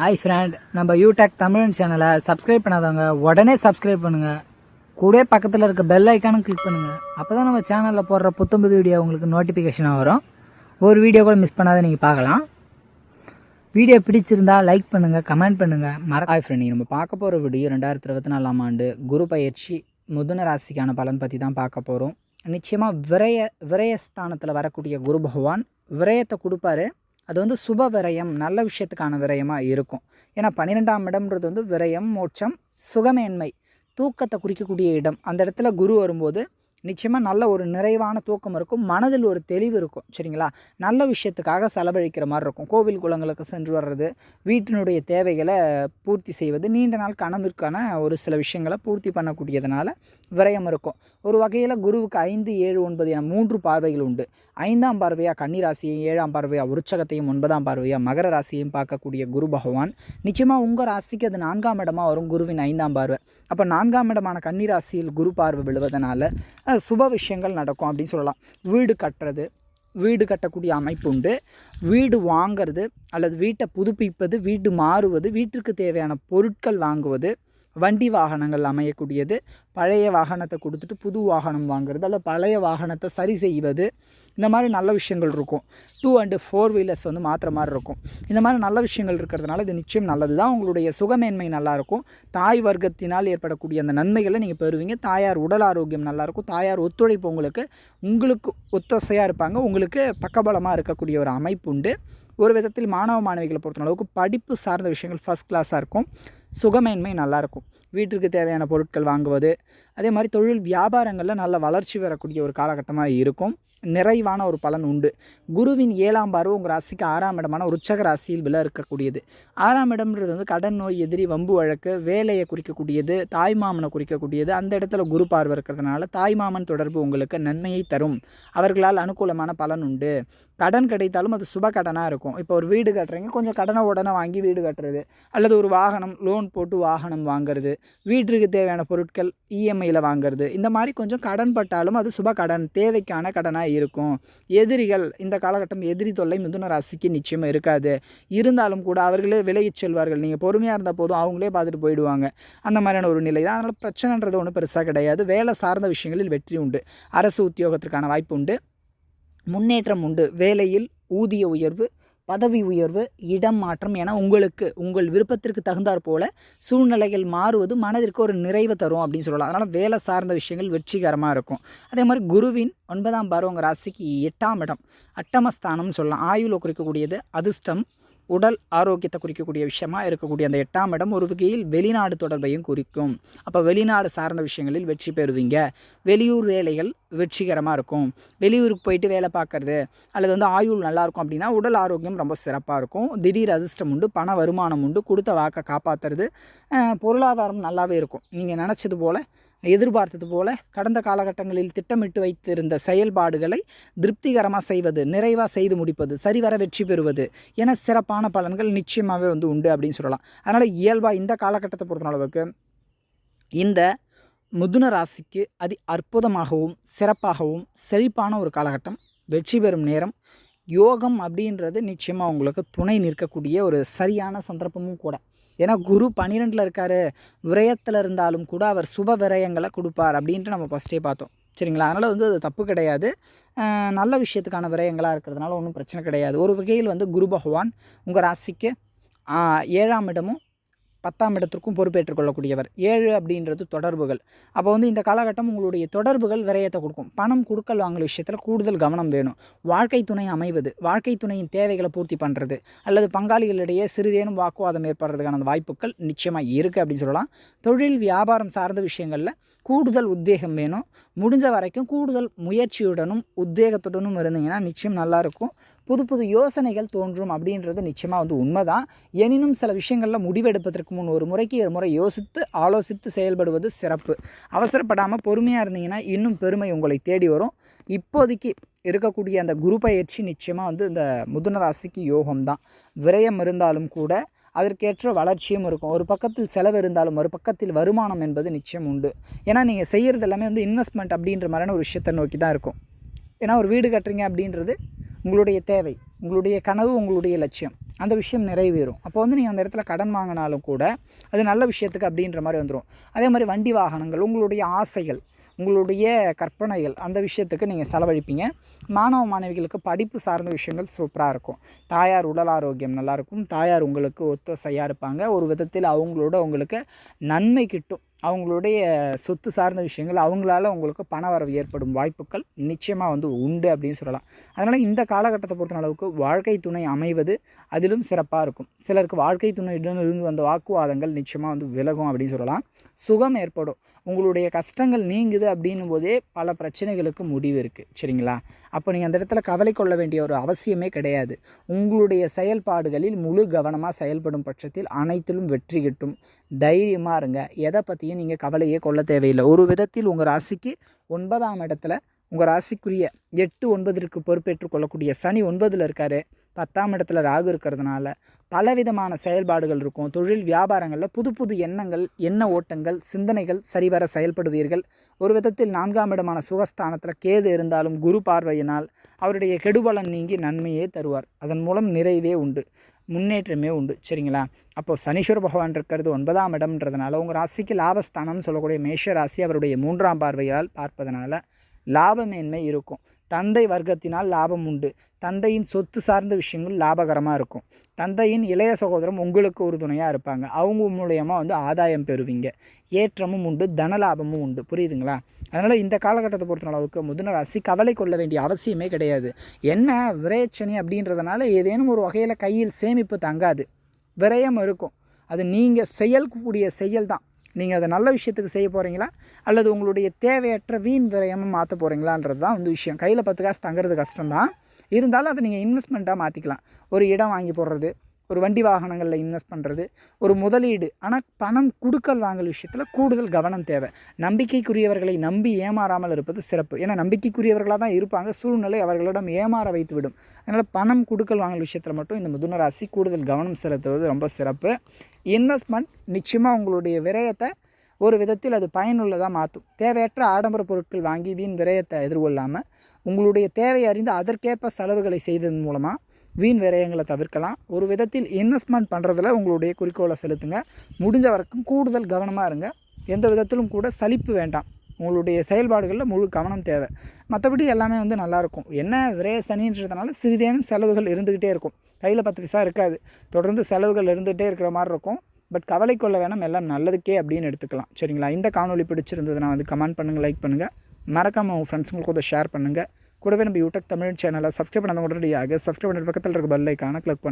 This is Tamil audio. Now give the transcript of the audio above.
ஹாய் ஃப்ரெண்ட் நம்ம யூடெக் தமிழன் சேனலை சப்ஸ்கிரைப் பண்ணாதவங்க உடனே சப்ஸ்கிரைப் பண்ணுங்க. கூட பக்கத்தில் இருக்க பெல் ஐக்கானும் கிளிக் பண்ணுங்க. அப்பதான் நம்ம சேனலில் போடுற புத்தம்புது வீடியோ உங்களுக்கு நோட்டிஃபிகேஷனாக வரும். ஒரு வீடியோ கூட மிஸ் பண்ணாத நீங்கள் பார்க்கலாம். வீடியோ பிடிச்சிருந்தா லைக் பண்ணுங்க கமெண்ட் பண்ணுங்க. மற ஹாய் ஃப்ரெண்ட் நம்ம பார்க்க போகிற வீடியோ ரெண்டாயிரத்தி இருபத்தி நாலாம் ஆண்டு குரு பயிற்சி முதுன ராசிக்கான பலன் பற்றி தான் பார்க்க போகிறோம் நிச்சயமாக விரய விரயஸ்தானத்தில் வரக்கூடிய குரு பகவான் விரயத்தை கொடுப்பாரு. அது வந்து சுப விரயம் நல்ல விஷயத்துக்கான விரயமாக இருக்கும். ஏன்னா பன்னிரெண்டாம் இடம்ன்றது வந்து விரயம் மோட்சம் சுகமேன்மை தூக்கத்தை குறிக்கக்கூடிய இடம். அந்த இடத்துல குரு வரும்போது நிச்சயமாக நல்ல ஒரு நிறைவான தூக்கம் இருக்கும். மனதில் ஒரு தெளிவு இருக்கும். சரிங்களா? நல்ல விஷயத்துக்காக செலவழிக்கிற மாதிரி இருக்கும். கோவில் குளங்களுக்கு சென்று வர்றது வீட்டினுடைய தேவைகளை பூர்த்தி செய்வது நீண்ட நாள் கனவிற்கான ஒரு சில விஷயங்களை பூர்த்தி பண்ணக்கூடியதுனால விரயம் இருக்கும். ஒரு வகையில் குருவுக்கு ஐந்து ஏழு ஒன்பது என மூன்று பார்வைகள் உண்டு. ஐந்தாம் பார்வையாக கன்னிராசியையும் ஏழாம் பார்வையாக உற்சகத்தையும் ஒன்பதாம் பார்வையாக மகர ராசியையும் பார்க்கக்கூடிய குரு பகவான். நிச்சயமாக உங்கள் ராசிக்கு அது நான்காம் இடமாக வரும் குருவின் ஐந்தாம் பார்வை. அப்போ நான்காம் இடமான கன்னிராசியில் குரு பார்வை விழுவதனால சுப விஷயங்கள் நடக்கும் அப்படின்னு சொல்லலாம். வீடு கட்டுறது வீடு கட்டக்கூடிய அமைப்பு உண்டு. வீடு வாங்கிறது அல்லது வீட்டை புதுப்பிப்பது வீடு மாறுவது வீட்டிற்கு தேவையான பொருட்கள் வாங்குவது வண்டி வாகனங்கள் அமையக்கூடியது. பழைய வாகனத்தை கொடுத்துட்டு புது வாகனம் வாங்குறது அல்லது பழைய வாகனத்தை சரி செய்வது. இந்த மாதிரி நல்ல விஷயங்கள் இருக்கும். டூ அண்டு ஃபோர் வீலர்ஸ் வந்து மாற்றுற மாதிரி இருக்கும். இந்த மாதிரி நல்ல விஷயங்கள் இருக்கிறதுனால இது நிச்சயம் நல்லது தான் உங்களுடைய சுகமேன்மை நல்லாயிருக்கும். தாய் வர்க்கத்தினால் ஏற்படக்கூடிய அந்த நன்மைகளை நீங்கள் பெறுவீங்க. தாயார் உடல் ஆரோக்கியம் நல்லாயிருக்கும். தாயார் ஒத்துழைப்பு உங்களுக்கு உங்களுக்கு ஒத்தசையாக இருப்பாங்க. உங்களுக்கு பக்கபலமாக இருக்கக்கூடிய ஒரு அமைப்பு உண்டு. ஒரு விதத்தில் மாணவ மாணவிகளை பொறுத்த அளவுக்கு படிப்பு சார்ந்த விஷயங்கள் ஃபஸ்ட் கிளாஸாக இருக்கும். சுகமேன்மை நல்லாயிருக்கும். வீட்டிற்கு தேவையான பொருட்கள் வாங்குவது அதே மாதிரி தொழில் வியாபாரங்களில் நல்ல வளர்ச்சி பெறக்கூடிய ஒரு காலகட்டமாக இருக்கும். நிறைவான ஒரு பலன் உண்டு. குருவின் ஏழாம் பார்வை உங்கள் ராசிக்கு ஆறாம் இடமான உச்சக ராசியில் விழ இருக்கக்கூடியது. ஆறாம் இடம்ன்றது வந்து கடன் நோய் எதிரி வம்பு வழக்கு வேலையை குறிக்கக்கூடியது தாய்மாமனை குறிக்கக்கூடியது அந்த இடத்துல குரு பார்வை இருக்கிறதுனால தாய்மாமன் தொடர்பு உங்களுக்கு நன்மையை தரும். அவர்களால் அனுகூலமான பலன் உண்டு. கடன் கிடைத்தாலும் அது சுப கடனாக இருக்கும். இப்போ ஒரு வீடு கட்டுறீங்க கொஞ்சம் கடனை உடனே வாங்கி வீடு கட்டுறது அல்லது ஒரு வாகனம் லோன் போட்டு வாகனம் வாங்குறது வீட்டிற்கு தேவையான பொருட்கள் இஎம்ஐயில் வாங்குறது இந்த மாதிரி கொஞ்சம் கடன் பட்டாலும் அது சுப கடன் தேவைக்கான கடனாக இருக்கும். எதிரிகள் இந்த காலகட்டம் எதிரி தொல்லை மிதுன ராசிக்கு நிச்சயமாக இருக்காது. இருந்தாலும் கூட அவர்களே விலகிச் செல்வார்கள். நீங்கள் பொறுமையாக இருந்தால் போதும் அவங்களே பார்த்துட்டு போயிடுவாங்க. அந்த மாதிரியான ஒரு நிலை தான். அதனால் பிரச்சனைன்றது ஒன்றும் பெருசாக கிடையாது. வேலை சார்ந்த விஷயங்களில் வெற்றி உண்டு. அரசு உத்தியோகத்திற்கான வாய்ப்பு உண்டு. முன்னேற்றம் உண்டு. வேலையில் ஊதிய உயர்வு பதவி உயர்வு இடம் மாற்றம் என உங்களுக்கு உங்கள் விருப்பத்திற்கு தகுந்தாற் போல சூழ்நிலைகள் மாறுவது மனதிற்கு ஒரு நிறைவு தரும் அப்படின்னு சொல்லலாம். அதனால் வேலை சார்ந்த விஷயங்கள் வெற்றிகரமாக இருக்கும். அதே மாதிரி குருவின் ஒன்பதாம் பருவங்க ராசிக்கு எட்டாம் இடம் அட்டமஸ்தானம்னு சொல்லலாம். ஆயுளை குறிக்கக்கூடியது அதிர்ஷ்டம் உடல் ஆரோக்கியத்தை குறிக்கக்கூடிய விஷயமாக இருக்கக்கூடிய அந்த எட்டாம் இடம் ஒரு வகையில் வெளிநாடு தொடர்பையும் குறிக்கும். அப்போ வெளிநாடு சார்ந்த விஷயங்களில் வெற்றி பெறுவீங்க. வெளியூர் வேலைகள் வெற்றிகரமாக இருக்கும். வெளியூருக்கு போயிட்டு வேலை பார்க்குறது அல்லது வந்து ஆயுள் நல்லா இருக்கும் அப்படின்னா உடல் ஆரோக்கியம் ரொம்ப சிறப்பாக இருக்கும். திடீர் அதிர்ஷ்டம் உண்டு பண வருமானம் உண்டு கொடுத்த வாக்கை காப்பாற்றுறது பொருளாதாரம் நல்லாவே இருக்கும். நீங்கள் நினச்சது போல் எதிர்பார்த்தது போல கடந்த காலகட்டங்களில் திட்டமிட்டு வைத்திருந்த செயல்பாடுகளை திருப்திகரமாக செய்வது நிறைவாக செய்து முடிப்பது சரிவர வெற்றி பெறுவது என சிறப்பான பலன்கள் நிச்சயமாகவே வந்து உண்டு அப்படின்னு சொல்லலாம். அதனால் இயல்பாக இந்த காலகட்டத்தை பொறுத்த அளவுக்கு இந்த முதுன ராசிக்கு அதி அற்புதமாகவும் சிறப்பாகவும் செழிப்பான ஒரு காலகட்டம் வெற்றி பெறும் நேரம் யோகம் அப்படின்றது நிச்சயமாக உங்களுக்கு துணை நிற்கக்கூடிய ஒரு சரியான சந்தர்ப்பமும் கூட. ஏன்னா குரு பன்னிரெண்டில் இருக்கார். விரயத்தில் இருந்தாலும் கூட அவர் சுப விரயங்களை கொடுப்பார் அப்படின்ட்டு நம்ம ஃபஸ்ட்டே பார்த்தோம். சரிங்களா? அதனால் வந்து அது தப்பு கிடையாது. நல்ல விஷயத்துக்கான விரயங்களாக இருக்கிறதுனால ஒன்றும் பிரச்சனை கிடையாது. ஒரு வகையில் வந்து குரு பகவான் உங்கள் ராசிக்கு ஏழாம் இடமும் பத்தாம் இடத்திற்கும் பொறுப்பேற்றுக் கொள்ளக்கூடியவர். ஏழு அப்படின்றது தொடர்புகள். அப்போ வந்து இந்த காலகட்டம் உங்களுடைய தொடர்புகள் விரயத்தை கொடுக்கும். பணம் கொடுக்கல் வாங்கல விஷயத்தில் கூடுதல் கவனம் வேணும். வாழ்க்கை துணை அமைவது வாழ்க்கை துணையின் தேவைகளை பூர்த்தி பண்ணுறது அல்லது பங்காளிகளிடையே சிறிதேனும் வாக்குவாதம் ஏற்படுறதுக்கான வாய்ப்புகள் நிச்சயமாக இருக்குது அப்படின்னு சொல்லலாம். தொழில் வியாபாரம் சார்ந்த விஷயங்களில் கூடுதல் உத்வேகம் வேணும். முடிஞ்ச வரைக்கும் கூடுதல் முயற்சியுடனும் உத்வேகத்துடனும் இருந்தீங்கன்னா நிச்சயம் நல்லாயிருக்கும் புது புது யோசனைகள் தோன்றும் அப்படின்றது நிச்சயமாக வந்து உண்மைதான். எனினும் சில விஷயங்களில் முடிவெடுப்பதற்கு முன் ஒரு முறைக்கு ஒரு முறை யோசித்து ஆலோசித்து செயல்படுவது சிறப்பு. அவசரப்படாமல் பொறுமையாக இருந்தீங்கன்னா இன்னும் பெருமை உங்களை தேடி வரும். இப்போதைக்கு இருக்கக்கூடிய அந்த குரு பயிற்சி நிச்சயமாக வந்து இந்த முதுன ராசிக்கு யோகம் தான் விரயம் இருந்தாலும் கூட அதற்கேற்ற வளர்ச்சியும் இருக்கும். ஒரு பக்கத்தில் செலவு இருந்தாலும் ஒரு பக்கத்தில் வருமானம் என்பது நிச்சயம் உண்டு. ஏன்னா நீங்கள் செய்கிறது எல்லாமே வந்து இன்வெஸ்ட்மெண்ட் அப்படின்ற மாதிரியான ஒரு விஷயத்தை நோக்கி தான் இருக்கும். ஏன்னா ஒரு வீடு கட்டுறீங்க அப்படின்றது உங்களுடைய தேவை உங்களுடைய கனவு உங்களுடைய லட்சியம். அந்த விஷயம் நிறைவேறும். அப்போ வந்து நீங்கள் அந்த இடத்துல கடன் வாங்கினாலும் கூட அது நல்ல விஷயத்துக்கு அப்படின்ற மாதிரி வந்துடும் அதே மாதிரி வண்டி வாகனங்கள் உங்களுடைய ஆசைகள் உங்களுடைய கற்பனைகள் அந்த விஷயத்துக்கு நீங்கள் செலவழிப்பீங்க. மாணவ மாணவிகளுக்கு படிப்பு சார்ந்த விஷயங்கள் சூப்பராக இருக்கும். தாயார் உடல் ஆரோக்கியம் நல்லாயிருக்கும் தாயார் உங்களுக்கு ஒத்துசையாக இருப்பாங்க. ஒரு விதத்தில் அவங்களோட உங்களுக்கு நன்மை கிட்டும். அவங்களுடைய சொத்து சார்ந்த விஷயங்கள் அவங்களால உங்களுக்கு பண வரவு ஏற்படும் வாய்ப்புகள் நிச்சயமாக வந்து உண்டு அப்படின்னு சொல்லலாம். அதனால் இந்த காலகட்டத்தை பொறுத்த அளவுக்கு வாழ்க்கை துணை அமைவது அதிலும் சிறப்பாக இருக்கும். சிலருக்கு வாழ்க்கை துணையுடன் இருந்து வந்த வாக்குவாதங்கள் நிச்சயமாக வந்து விலகும் அப்படின்னு சொல்லலாம். சுகம் ஏற்படும். உங்களுடைய கஷ்டங்கள் நீங்குது அப்படின்னும் போதே பல பிரச்சனைகளுக்கு முடிவு இருக்குது சரிங்களா? அப்போ நீங்கள் அந்த இடத்துல கவலை கொள்ள வேண்டிய ஒரு அவசியமே கிடையாது. உங்களுடைய செயல்பாடுகளில் முழு கவனமாக செயல்படும் பட்சத்தில் அனைத்திலும் வெற்றி கிட்டும். தைரியமாக இருங்க. எதை பற்றியும் நீங்கள் கவலையே கொள்ள தேவையில்லை. ஒரு விதத்தில் உங்கள் ராசிக்கு ஒன்பதாம் இடத்துல உங்கள் ராசிக்குரிய எட்டு ஒன்பதிற்கு பொறுப்பேற்றுக் கொள்ளக்கூடிய சனி ஒன்பதில் இருக்கார். பத்தாம் இடத்துல ராகு இருக்கிறதுனால பலவிதமான செயல்பாடுகள் இருக்கும். தொழில் வியாபாரங்களில் புது புது எண்ணங்கள் எண்ண ஓட்டங்கள் சிந்தனைகள் சரிவர செயல்படுவீர்கள். ஒரு விதத்தில் நான்காம் இடமான சுகஸ்தானத்தில் கேது இருந்தாலும் குரு பார்வையினால் அவருடைய கெடுபலன் நீங்கி நன்மையே தருவார். அதன் மூலம் நிறைவே உண்டு. முன்னேற்றமே உண்டு. சரிங்களா? அப்போது சனீஸ்வர பகவான் இருக்கிறது ஒன்பதாம் இடம்ன்றதுனால உங்கள் ராசிக்கு லாபஸ்தானம்னு சொல்லக்கூடிய மேஷ ராசி அவருடைய மூன்றாம் பார்வையால் பார்ப்பதனால லாபமேன்மை இருக்கும். தந்தை வர்க்கத்தினால் லாபம் உண்டு. தந்தையின் சொத்து சார்ந்த விஷயங்கள் லாபகரமாக இருக்கும். தந்தையின் இளைய சகோதரம் உங்களுக்கு ஒரு துணையாக இருப்பாங்க. அவங்க மூலயமா வந்து ஆதாயம் பெறுவீங்க. ஏற்றமும் உண்டு தன லாபமும் உண்டு. புரியுதுங்களா? அதனால் இந்த காலகட்டத்தை பொறுத்த அளவுக்கு முதன ராசி கவலை கொள்ள வேண்டிய அவசியமே கிடையாது. என்ன? விரயச்சனி அப்படின்றதுனால ஏதேனும் ஒரு வகையில் கையில் சேமிப்பு தங்காது. விரயம் இருக்கும். அது நீங்கள் செயல்கூடிய செயல் தான் நீங்கள் அதை நல்ல விஷயத்துக்கு செய்ய போகிறீங்களா? அல்லது உங்களுடைய தேவையற்ற வீண் விரயமாக மாற்ற போகிறீங்களான்றது தான் வந்து விஷயம். கையில் பத்து காசு தங்குறது கஷ்டம்தான். இருந்தாலும் அதை நீங்கள் இன்வெஸ்ட்மெண்ட்டாக மாற்றிக்கலாம். ஒரு இடம் வாங்கி போடுறது ஒரு வண்டி வாகனங்களில் இன்வெஸ்ட் பண்ணுறது ஒரு முதலீடு. ஆனால் பணம் கொடுக்கல் வாங்கல் விஷயத்தில் கூடுதல் கவனம் தேவை. நம்பிக்கைக்குரியவர்களை நம்பி ஏமாறாமல் இருப்பது சிறப்பு. ஏன்னா நம்பிக்கைக்குரியவர்களாக தான் இருப்பாங்க. சூழ்நிலை அவர்களிடம் ஏமாற வைத்து விடும் அதனால் பணம் கொடுக்கல் வாங்கல் விஷயத்தில் மட்டும் இந்த மிதுன ராசி கூடுதல் கவனம் செலுத்துவது ரொம்ப சிறப்பு. இன்வெஸ்ட்மெண்ட் நிச்சயமாக உங்களுடைய விரயத்தை ஒரு விதத்தில் அது பயனுள்ளதாக மாற்றும் தேவையற்ற ஆடம்பர பொருட்கள் வாங்கி வீண் விரயத்தை எதிர்கொள்ளாமல் உங்களுடைய தேவை அறிந்து அதற்கேற்ப செலவுகளை செய்ததன் மூலமாக வீண் விரயங்களை தவிர்க்கலாம். ஒரு விதத்தில் இன்வெஸ்ட்மெண்ட் பண்ணுறதுல உங்களுடைய குறிக்கோளை செலுத்துங்க. முடிஞ்ச வரைக்கும் கூடுதல் கவனமாக இருங்க. எந்த விதத்திலும் கூட சலிப்பு வேண்டாம். உங்களுடைய செயல்பாடுகளில் முழு கவனம் தேவை. மற்றபடி எல்லாமே வந்து நல்லாயிருக்கும் என்ன விரைய சனின்றதுனால சிறிதேனும் செலவுகள் இருந்துக்கிட்டே இருக்கும். கையில் பத்து பைசா இருக்காது. தொடர்ந்து செலவுகள் இருந்துகிட்டே இருக்கிற மாதிரி இருக்கும். பட் கவலை கொள்ள வேணாம். எல்லாம் நல்லதுக்கே அப்படின்னு எடுத்துக்கலாம். சரிங்களா? இந்த காணொலி பிடிச்சிருந்ததுன்னா வந்து கமெண்ட் பண்ணுங்கள் லைக் பண்ணுங்கள் மறக்காமல் உங்கள் ஃப்ரெண்ட்ஸுங்களுக்கு கூட ஷேர் பண்ணுங்கள் கூடவே நம்ம யூடியூப் தமிழ் சேனலை சப்ஸ்கிரைப் பண்ணாத உடனடியாக சப்ஸ்கிரைப் பண்ணுற பக்கத்தில் இருக்க பெல் ஐக்கான கிளிக் பண்ணுங்கள்